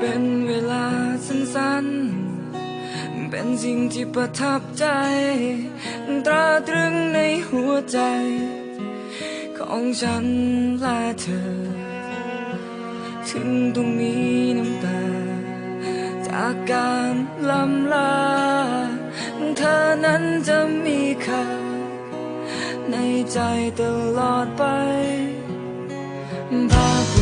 เป็นสิ่งที่ประทับใจ ตราตรึงในหัวใจ ของฉันและเธอ ถึงต้องมีน้ำตา จากการลำลา เธอนั้นจะมีค่าในใจตลอดไปภาพ